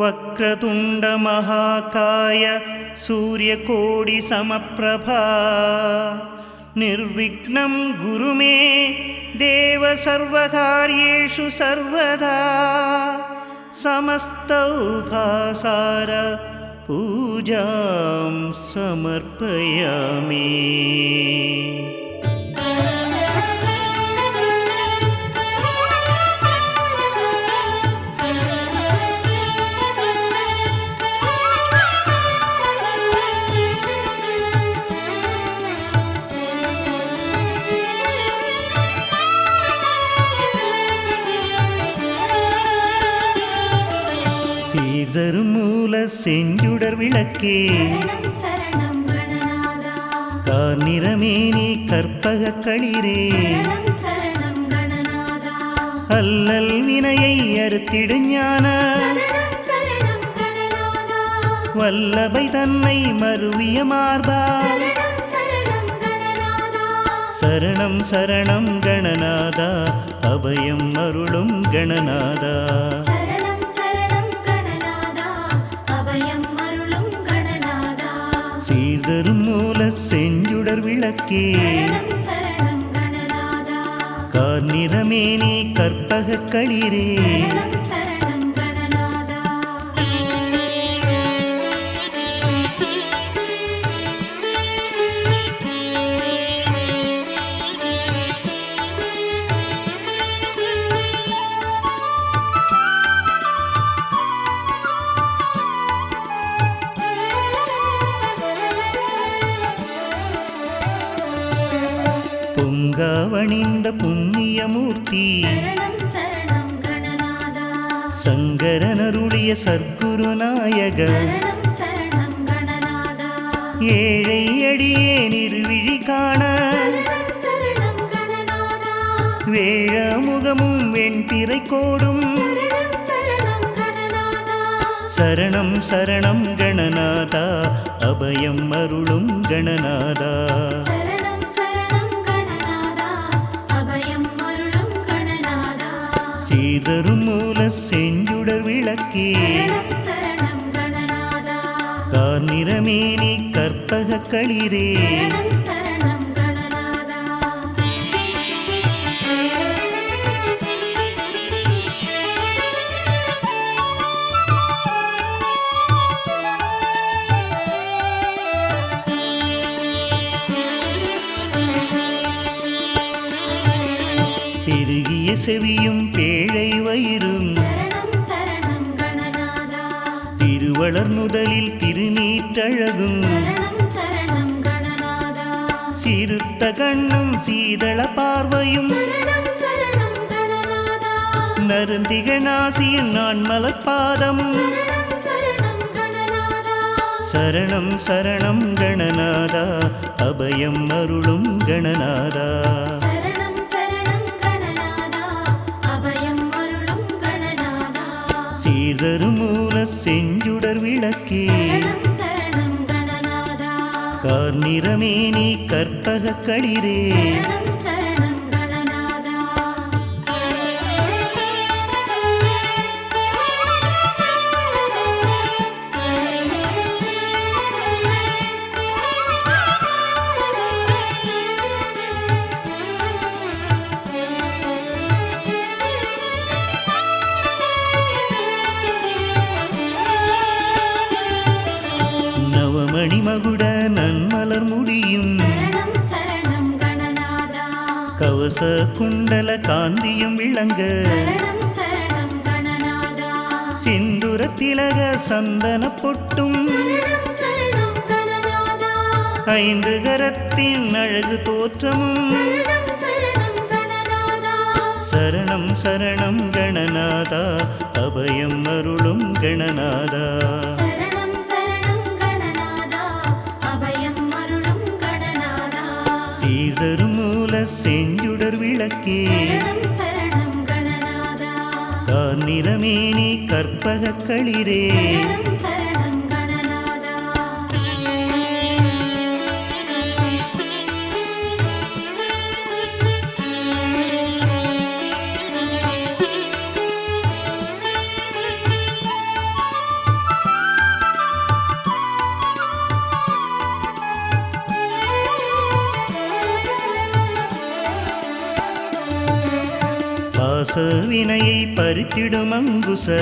वक्रतुण्डमहाकाय सूर्यकोटिसमप्रभा निर्विघ्नं गुरु मे देव सर्वकार्येषु सर्वदा। समस्तौभासार पूजां समर्पयामि சரணம் சரணம் கணநாதா. கார்நிறமேனி கற்பக களிரே. அல்லல் வினையை அறுத்திடு ஞான. வல்லபை தன்னை மருவிய மார்பா. சரணம் சரணம் கணநாதா. சரணம் சரணம் கணநாதா. அபயம் அருளும் கணநாதா. விளக்கே கணநாதா கார்நிறமேனி கற்பக களிரே. பொங்காவணிந்த புண்ணியமூர்த்தி. சங்கரனருளிய சர்க்குருநாயக. ஏழை அடியே நிர்விழி காண. வேழ முகமும் வெண்பிறை கோடும். சரணம் சரணம் கணநாதா அபயம் அருளும் கணநாதா சீதரும் மூல செஞ்சுடர் விளக்கே. கார்நிறமேனி கற்பக களிரே. பெருகிய செவியும் பேழை வயிறும். திருவளர் முதலில் திருநீற்றழகும். சிறுத்த கண்ணும் சீதள பார்வையும். நருந்திக நாசியும் நான் மலர்பாதமும் சரணம் சரணம் கணநாதா அபயம் அருளும் கணநாதா கார்நிறமேனி கற்பக களிரே. சரணம் நன்மலர் முடியும். கவச குண்டல காந்தியும் விளங்க. சிந்துர திலக சந்தன பொட்டும். ஐந்து கரத்தின் அழகு தோற்றமும். சரணம் சரணம் கணநாதா. அபயம் அருளும் கணநாதா. சீர்தரும் மூல செஞ்சுடர் விளக்கே. கார்நிறமேனி கற்பக களிரே. பாசவினையை பறித்திடும் அங்குச.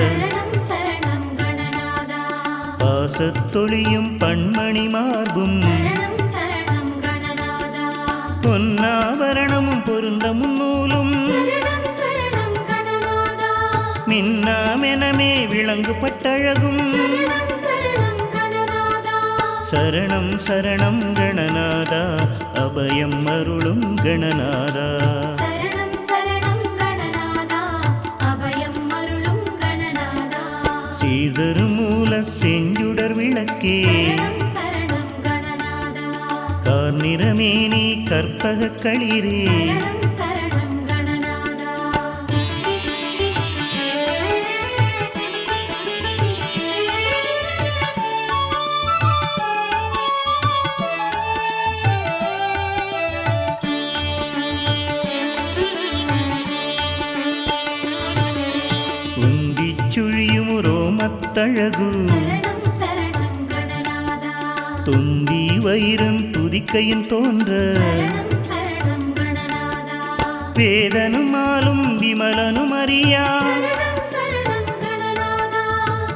பாசத்தொழியும் பண்மணி மார்பும். பொன்னாபரணமும் சரணம் கணநாதா. மின்னாமெனமே விளங்கு பட்டழகும். சரணம் சரணம் கணநாதா. அபயம் அருளும் கணநாதா. சீதரும் மூல செஞ்சுடர் விளக்கே. கார்நிறமேனி கற்பக களிரே. கணநாதா. தொந்தி வயிறும் துதிக்கையும் தோன்ற. வேதனும் மாலும் விமலனும் அறியா.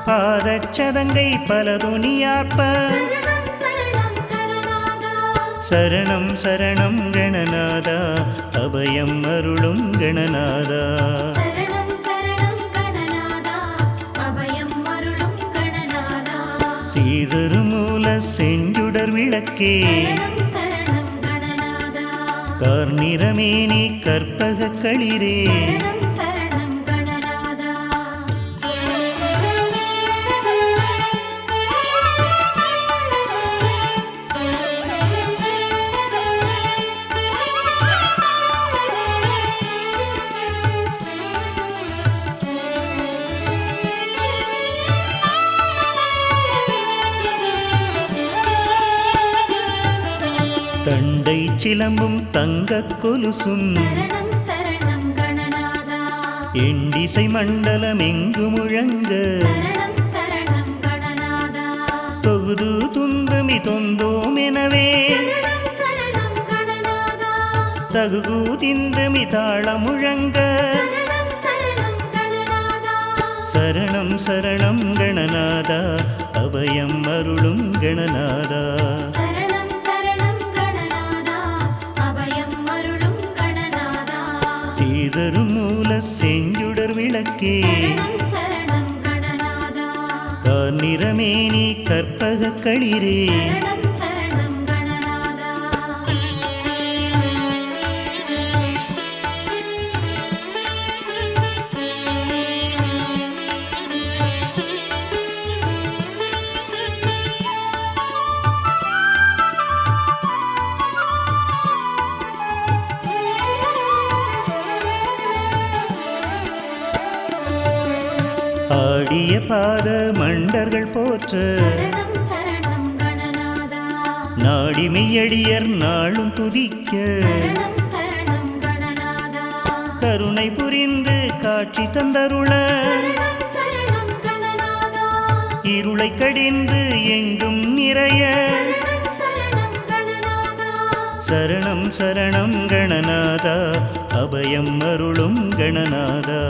பாதச்சதங்கை சரணம் கணநாதா. சரணம் சரணம் கணநாதா. அபயம் அருளும் கணநாதா. சீதரு மூல செஞ்சுடர் விளக்கே. கார்நிறமேனி கற்பக களிரே. தண்டை சிலம்பும் தங்கக் கொலுசும். எண்டிசை மண்டலம் எங்கு முழங்க. தொகுது துந்துமி தொந்தோம் எனவே. சரணம் சரணம் கணநாதா. தகுகு திந்துமி தாள முழங்க. சரணம் சரணம் கணநாதா. அபயம் அருளும் கணநாதா. விளக்கே. கணநாதா. கார்நிறமேனி கற்பக களிரே. ஆடிய பாத மண்டர்கள் போற்ற சரணம் சரணம் கணநாதா. நாடி மெய்யடியர் நாளும் துதிக்க கருணை புரிந்து காட்சி தந்தருள இருளை கடிந்து எங்கும் நிறைய சரணம் சரணம் கணநாதா. அபயம் அருளும் கணநாதா.